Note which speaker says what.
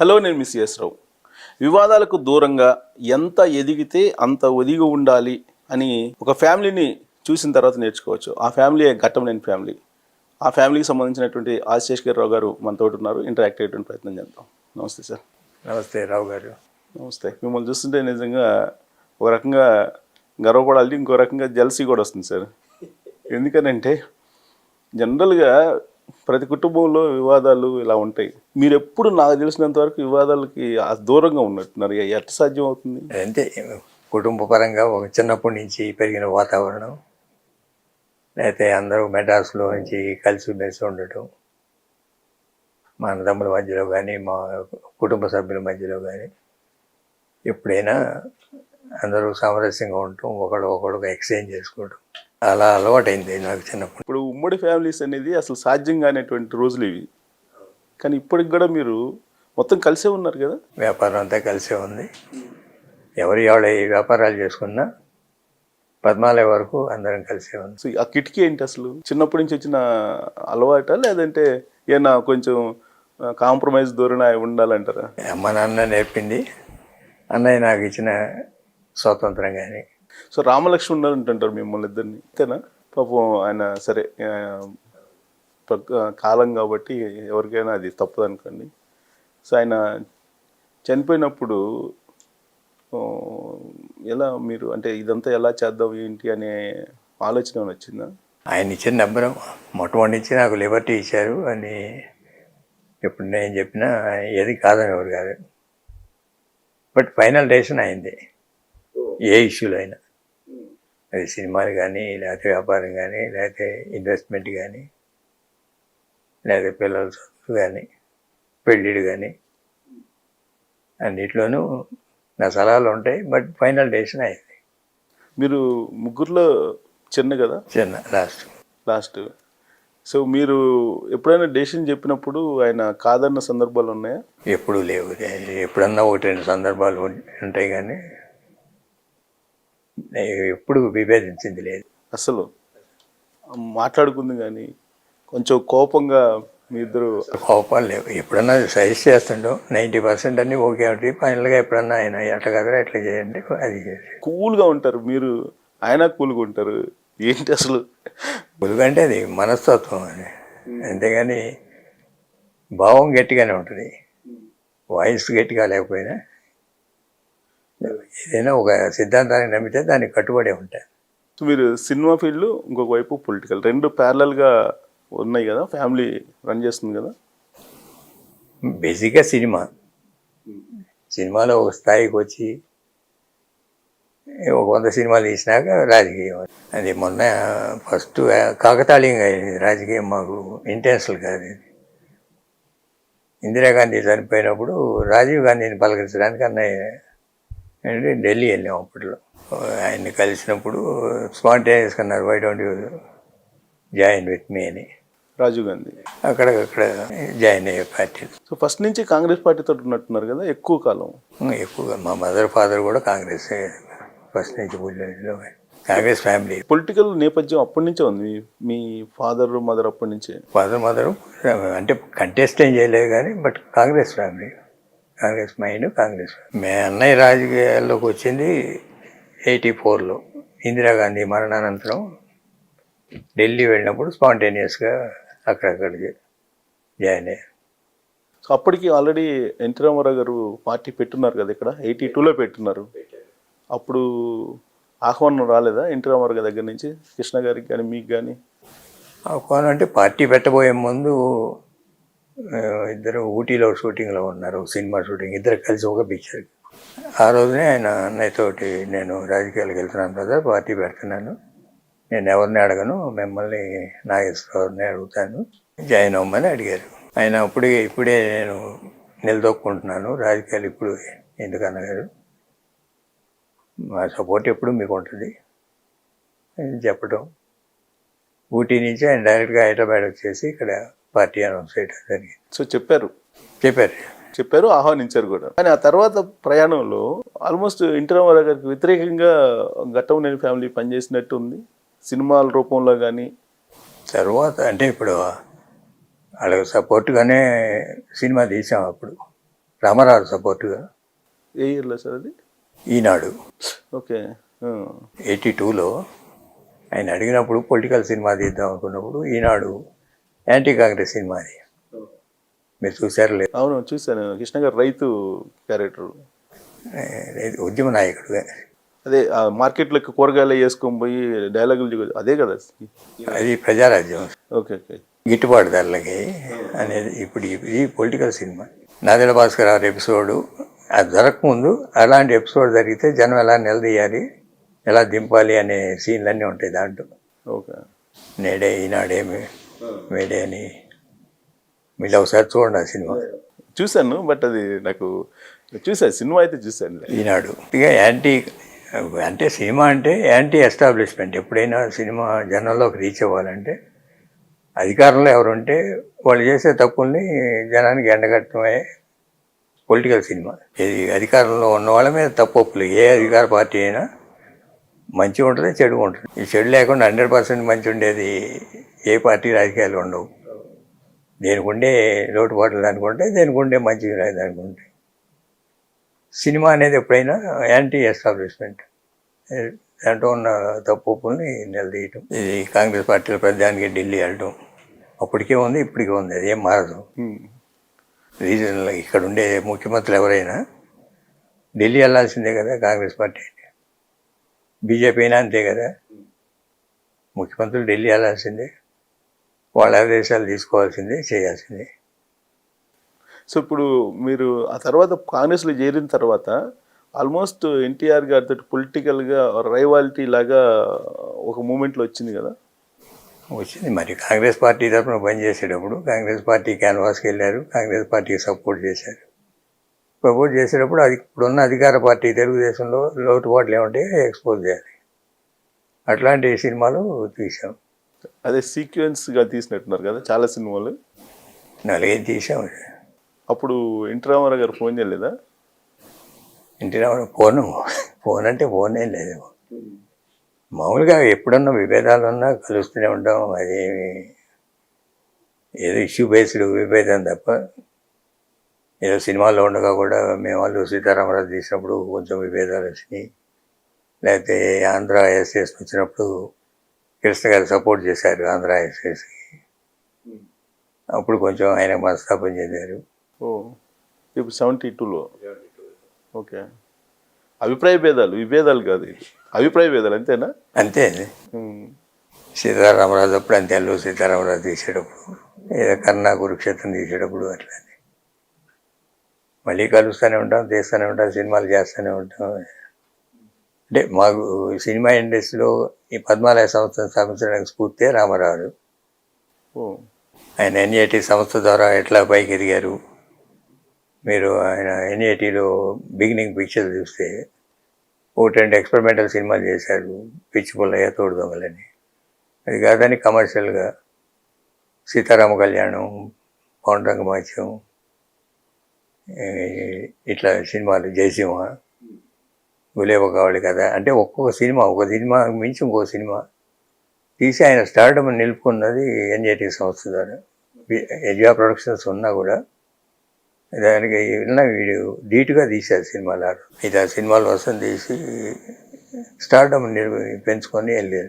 Speaker 1: Hello నేను miss yes రావు. వివాదాలకు దూరంగా ఎంత ఎదిగితే అంత ఒదిగి ఉండాలి అని ఒక ఫ్యామిలీని చూసిన తర్వాత నేర్చుకోవచ్చు. ఆ ఫ్యామిలీ ఘట్టంలేని ఫ్యామిలీ. ఆ ఫ్యామిలీకి సంబంధించినటువంటి ఆశేష్ రావు గారు మనతో ఉన్నారు. ఇంటరాక్ట్ అయ్యేటువంటి ప్రయత్నం చేద్దాం. నమస్తే సార్.
Speaker 2: నమస్తే రావు గారు.
Speaker 1: నమస్తే. మిమ్మల్ని చూస్తుంటే నిజంగా ఒక రకంగా గర్వపడాలి. ఇంకో రకంగా జలసీ కూడా వస్తుంది సార్. ఎందుకనంటే జనరల్గా ప్రతి కుటుంబంలో వివాదాలు ఇలా ఉంటాయి. మీరు ఎప్పుడు నాకు తెలిసినంత వరకు వివాదాలకి ఆ దూరంగా ఉన్నట్టున్నారు. ఇక ఎట్లా సాధ్యం అవుతుంది?
Speaker 2: అంటే కుటుంబ పరంగా ఒక చిన్నప్పటి నుంచి పెరిగిన వాతావరణం లేకపోతే అందరూ మెడ్రాస్లో నుంచి కలిసి మెలిసి ఉండటం మా అన్నదమ్ముల మధ్యలో కానీ మా కుటుంబ సభ్యుల మధ్యలో కానీ ఎప్పుడైనా అందరూ సామరస్యంగా ఉండటం ఒకడు ఒకడు ఎక్స్చేంజ్ చేసుకోవడం అలా అలవాటైంది నాకు చిన్నప్పుడు.
Speaker 1: ఇప్పుడు ఉమ్మడి ఫ్యామిలీస్ అనేది అసలు సాధ్యం కానిటువంటి రోజులు ఇవి. కానీ ఇప్పటికి కూడా మీరు మొత్తం కలిసే ఉన్నారు కదా?
Speaker 2: వ్యాపారం అంతా కలిసే ఉంది. ఎవరి ఎవడ ఏ వ్యాపారాలు చేసుకున్నా పద్మాలయ వరకు అందరం కలిసే ఉంది.
Speaker 1: సో ఆ కిటికీ ఏంటి అసలు? చిన్నప్పటి నుంచి వచ్చిన అలవాట లేదంటే ఏమన్నా కొంచెం కాంప్రమైజ్ ధోరణి ఉండాలంటారా?
Speaker 2: అమ్మ నాన్న నేర్పింది. అన్నయ్య నాకు ఇచ్చిన స్వాతంత్రం కానీ
Speaker 1: సో రామలక్ష్మణ్ అంటుంటారు మిమ్మల్ని ఇద్దరిని. అంతేనా పాపం ఆయన సరే కాలం కాబట్టి ఎవరికైనా అది తప్పదు అనుకోండి. సో ఆయన చనిపోయినప్పుడు ఎలా మీరు అంటే ఇదంతా ఎలా చేద్దాం ఏంటి అనే ఆలోచన వచ్చిందా?
Speaker 2: ఆయన ఇచ్చిన నెంబర్ మొట్టమొదటి నాకు లిబర్టీ ఇచ్చారు అని ఇప్పుడు నేను చెప్పినా ఏది కాదని ఎవరు కాదు. బట్ ఫైనల్ డెసిషన్ అయింది. ఏ ఇష్యూలో అయినా. అది సినిమాలు కానీ లేకపోతే వ్యాపారం కానీ లేకపోతే ఇన్వెస్ట్మెంట్ కానీ లేకపోతే పిల్లల చదువు కానీ పెళ్ళిళ్ళు కానీ అన్నిట్లోనూ నా సలహాలు ఉంటాయి బట్ ఫైనల్ డెసిషన్ అయింది
Speaker 1: మీరు ముగ్గురులో చిన్న కదా?
Speaker 2: చిన్న లాస్ట్
Speaker 1: లాస్ట్ సో మీరు ఎప్పుడైనా డెసిషన్ చెప్పినప్పుడు ఆయన కాదన్న సందర్భాలు ఉన్నాయా?
Speaker 2: ఎప్పుడూ లేవు. ఎప్పుడన్నా ఒకటి రెండు సందర్భాలు ఉంటాయి కానీ ఎప్పుడు విభేదించింది లేదు.
Speaker 1: అసలు మాట్లాడుకుంది కానీ కొంచెం కోపంగా మీ ఇద్దరు
Speaker 2: కోపాలు లేవు. ఎప్పుడన్నా సజెస్ట్ చేస్తుండో. నైంటీ పర్సెంట్ అన్నీ ఓకే ఉంటుంది ఫైనల్గా ఎప్పుడన్నా ఆయన ఎట్లా కదరా ఎట్లా చేయండి అది చేసి.
Speaker 1: కూల్గా ఉంటారు. మీరు ఆయన కూల్గా ఉంటారు. ఏంటి అసలు?
Speaker 2: ఎందుకంటే అది మనస్తత్వం అని అంతేగాని భావం గట్టిగానే ఉంటుంది. వాయిస్ గట్టిగా లేకపోయినా ఏదైనా ఒక సిద్ధాంతాన్ని నమ్మితే దానికి కట్టుబడి ఉంటాయి.
Speaker 1: సో మీరు సినిమా ఫీల్డ్ ఇంకొక వైపు పొలిటికల్ రెండు ప్యారలల్గా ఉన్నాయి కదా ఫ్యామిలీ రన్ చేస్తుంది కదా?
Speaker 2: బేసిక్గా సినిమా. సినిమాలో ఒక స్థాయికి వచ్చి ఒక వంద సినిమాలు తీసినాక రాజకీయం అది. మొన్న ఫస్ట్ కాకతాళీయంగా అయింది రాజకీయం మాకు ఇంటెన్షనల్ కాదు ఇది ఇందిరాగాంధీ చనిపోయినప్పుడు రాజీవ్ గాంధీని పలకరించడానికి అన్నయ్య అంటే ఢిల్లీ వెళ్ళాం అప్పట్లో. ఆయన్ని కలిసినప్పుడు స్పాంటేనియస్ కన్నారు why don't you join with me అని.
Speaker 1: రాజీవ్ గాంధీ.
Speaker 2: అక్కడక్కడ జాయిన్ అయ్యే పార్టీ
Speaker 1: సో ఫస్ట్ నుంచి కాంగ్రెస్ పార్టీతో ఉన్నట్టున్నారు కదా ఎక్కువ కాలం.
Speaker 2: ఎక్కువగా మా మదర్ ఫాదర్ కూడా కాంగ్రెస్ ఫస్ట్ నుంచి కాంగ్రెస్ ఫ్యామిలీ
Speaker 1: పొలిటికల్ నేపథ్యం అప్పటి నుంచే ఉంది. మీ- మీ ఫాదర్ మదర్ అప్పటి నుంచే.
Speaker 2: ఫాదర్ మదర్ అంటే కంటెస్ట్ ఏం చేయలేదు కానీ but Congress family Congress mind Congress మే అన్నయ్య రాజకీయాల్లోకి వచ్చింది ఎయిటీ ఫోర్లో. ఇందిరాగాంధీ మరణానంతరం ఢిల్లీ వెళ్ళినప్పుడు స్పాంటేనియస్గా అక్కడక్కడికి జాయిన్ అయ్యారు.
Speaker 1: సో అప్పటికి already NT Rama Rao garu party పెట్టున్నారు కదా ఇక్కడ ఎయిటీ టూలో పెట్టున్నారు. అప్పుడు ఆహ్వానం రాలేదా ఎన్టీ రామారావు గారి దగ్గర నుంచి? కృష్ణ గారికి కానీ మీకు కానీ
Speaker 2: ఆహ్వానం అంటే పార్టీ పెట్టబోయే ముందు ఇద్దరు ఊటీలో షూటింగ్లో ఉన్నారు సినిమా షూటింగ్ ఇద్దరు కలిసి ఒక పిక్చర్ ఆ రోజునే ఆయన అన్నయ్యతోటి నేను రాజకీయాలకు వెళ్తున్నాను కదా పార్టీ పెడుతున్నాను. నేను ఎవరిని అడగను మిమ్మల్ని నాగేశ్వరరావుని అడుగుతాను. జాయిన్ అవ్వమని అడిగారు. ఆయన అప్పుడే ఇప్పుడే నేను నిలదొక్కుంటున్నాను రాజకీయాలు ఇప్పుడు ఎందుకనగారు మా సపోర్ట్ ఎప్పుడు మీకు ఉంటుంది? చెప్పటం. చెప్పడం ఊటీ నుంచి ఆయన డైరెక్ట్గా హైదరాబాద్ వచ్చేసి ఇక్కడ పార్టీ అనౌన్స్ చేయడం జరిగింది.
Speaker 1: సో చెప్పారు.
Speaker 2: చెప్పారు.
Speaker 1: చెప్పారు ఆహ్వానించారు కూడా. కానీ ఆ తర్వాత ప్రయాణంలో ఆల్మోస్ట్ రామారావు గారికి వ్యతిరేకంగా ఘట్టంనేని ఫ్యామిలీ పనిచేసినట్టు ఉంది. సినిమాల రూపంలో కానీ
Speaker 2: తర్వాత అంటే ఇప్పుడు వాళ్ళకి సపోర్ట్గానే సినిమా తీసాం అప్పుడు. రామారావు సపోర్టుగా
Speaker 1: ఏ ఇయర్లో సార్ అది?
Speaker 2: ఈనాడు.
Speaker 1: ఓకే.
Speaker 2: ఎయిటీ టూలో ఆయన అడిగినప్పుడు పొలిటికల్ సినిమా తీద్దాం అనుకున్నప్పుడు ఈనాడు యాంటీ కాంగ్రెస్ సినిమా అది. మీరు చూసారు లేదు.
Speaker 1: అవును చూశాను. కృష్ణ గారు రైతు క్యారెక్టర్.
Speaker 2: ఉద్యమ నాయకుడుగా
Speaker 1: అదే మార్కెట్లోకి కూరగాయలు వేసుకొని పోయి డైలాగులు అదే కదా?
Speaker 2: అది ప్రజారాజ్యం.
Speaker 1: Okay okay.
Speaker 2: గిట్టుబాటు ధరలకి అనేది ఇప్పుడు ఇది పొలిటికల్ సినిమా. నాదెల భాస్కర్ గారి ఎపిసోడు అది జరగకముందు అలాంటి ఎపిసోడ్ జరిగితే జనం ఎలా నిలదీయాలి ఎలా దింపాలి అనే సీన్లన్నీ ఉంటాయి దాంట్లో.
Speaker 1: ఓకే.
Speaker 2: నేడే ఈనాడేమి మేడే అని మీరు ఒకసారి చూడండి ఆ సినిమా.
Speaker 1: చూశాను బట్ అది నాకు చూసాను సినిమా అయితే చూశాను
Speaker 2: ఈనాడు. ఇక యాంటీ అంటే సినిమా అంటే యాంటీ ఎస్టాబ్లిష్మెంట్. ఎప్పుడైనా సినిమా జనంలోకి రీచ్ అవ్వాలంటే అధికారంలో ఎవరుంటే వాళ్ళు చేసే తప్పుల్ని జనానికి ఎండగట్టడమే పొలిటికల్ సినిమా. ఇది అధికారంలో ఉన్న వాళ్ళ మీద తప్పొప్పులు ఏ అధికార పార్టీ అయినా మంచి ఉంటుంది చెడు ఉంటుంది. ఈ చెడు లేకుండా హండ్రెడ్ పర్సెంట్ మంచి ఉండేది ఏ పార్టీ రాజకీయాలు ఉండవు. దేనికి ఉండే లోటుపాట్లు దానికి ఉంటాయి దేనికి ఉండే మంచి దానికి ఉంటాయి సినిమా అనేది ఎప్పుడైనా యాంటీ ఎస్టాబ్లిష్మెంట్. దాంట్లో ఉన్న తప్పుల్ని నిలదీయటం. ఇది కాంగ్రెస్ పార్టీలో ప్రధానికి ఢిల్లీ వెళ్ళటం. అప్పటికే ఉంది ఇప్పటికే ఉంది. అది ఏం మారదు. రీజన్లో ఇక్కడ ఉండే ముఖ్యమంత్రులు ఎవరైనా ఢిల్లీ వెళ్ళాల్సిందే కదా కాంగ్రెస్ పార్టీ బీజేపీ అయినా అంతే కదా. ముఖ్యమంత్రులు ఢిల్లీ వెళ్ళాల్సిందే. వాళ్ళ ఆదేశాలు తీసుకోవాల్సిందే చేయాల్సిందే.
Speaker 1: సో ఇప్పుడు మీరు ఆ తర్వాత కాంగ్రెస్లో చేరిన తర్వాత ఆల్మోస్ట్ ఎన్టీఆర్ గారితో పొలిటికల్గా రైవాలిటీ లాగా ఒక మూమెంట్లో వచ్చింది కదా?
Speaker 2: వచ్చింది. మరి కాంగ్రెస్ పార్టీ తరఫున పనిచేసేటప్పుడు కాంగ్రెస్ పార్టీ క్యాన్వాస్కి వెళ్ళారు కాంగ్రెస్ పార్టీకి సపోర్ట్ చేశారు. సపోర్ట్ చేసేటప్పుడు అది ఇప్పుడున్న అధికార పార్టీ తెలుగుదేశంలో లోటుపాట్లు ఏమంటే ఎక్స్పోజ్ చేయాలి. అట్లాంటి సినిమాలు తీసాం
Speaker 1: అదే సీక్వెన్స్గా తీసినట్టున్నారు కదా చాలా సినిమాలు.
Speaker 2: నాలుగైదు తీసాం
Speaker 1: అప్పుడు ఎన్టీ రామారావు గారు ఫోన్ చేయలేదా?
Speaker 2: ఇంటి రావడం ఫోను ఫోన్ అంటే ఫోనే లేదు. మామూలుగా ఎప్పుడన్నా విభేదాలు ఉన్నా కలుస్తూనే ఉంటాం అదేమి ఏదో ఇష్యూ బేస్డ్ విభేదం తప్ప ఏదో సినిమాల్లో ఉండగా కూడా మేము వాళ్ళు సీతారామరాజు తీసినప్పుడు కొంచెం విభేదాలు వచ్చినాయి. లేకపోతే ఆంధ్ర ఎస్ఎస్ వచ్చినప్పుడు కృష్ణ గారు సపోర్ట్ చేశారు ఆంధ్ర ఎస్ఎస్కి అప్పుడు కొంచెం ఆయన మనస్తాపం చెందారు.
Speaker 1: ఓ ఇప్పుడు సెవెంటీ టూలో. ఓకే. అభిప్రాయ భేదాలు విభేదాలు కాదు ఇది. అభిప్రాయ భేదాలు అంతేనా?
Speaker 2: అంతే అండి.
Speaker 1: హ్మ్.
Speaker 2: సీతారామరాజు అప్పుడు అంతే అల్లు సీతారామరాజు తీసేటప్పుడు ఏదో కన్నా కురుక్షేత్రం తీసేటప్పుడు అట్లా మళ్ళీ కలుస్తూనే ఉంటాం తీస్తూనే ఉంటాం సినిమాలు చేస్తూనే ఉంటాం. అంటే మాకు సినిమా ఇండస్ట్రీలో ఈ పద్మాలయ సంస్థ స్థాపించడానికి స్ఫూర్తే రామారావు. ఆయన ఎన్ఏటి సంస్థ ద్వారా ఎట్లా పైకి ఎదిగారు? మీరు ఆయన ఎన్ఏటిలో బిగినింగ్ పిక్చర్ చూస్తే ఒకటి రెండు ఎక్స్పెరిమెంటల్ సినిమాలు చేశారు పిచ్చి పుల్లయ్య తోడు దొంగలని. అది కాదని కమర్షియల్గా సీతారామ కళ్యాణం పౌండ్రంగ మాత్యం ఇట్లా సినిమాలు జయసింహ గులేబ కావాలి కదా. అంటే ఒక్కొక్క సినిమా ఒక సినిమా మించి ఇంకో సినిమా. తీసి ఆయన స్టార్డమ్ నిలుపుకున్నది ఎన్ఏటి సంస్థ ద్వారా. ఎజియా ప్రొడక్షన్స్ ఉన్నా కూడా దానికి ఉన్న వీడు ధీటుగా తీశారు సినిమాలు ఇది ఆ సినిమాలు వసం తీసి స్టార్డమ్ నిలు పెంచుకొని వెళ్ళారు.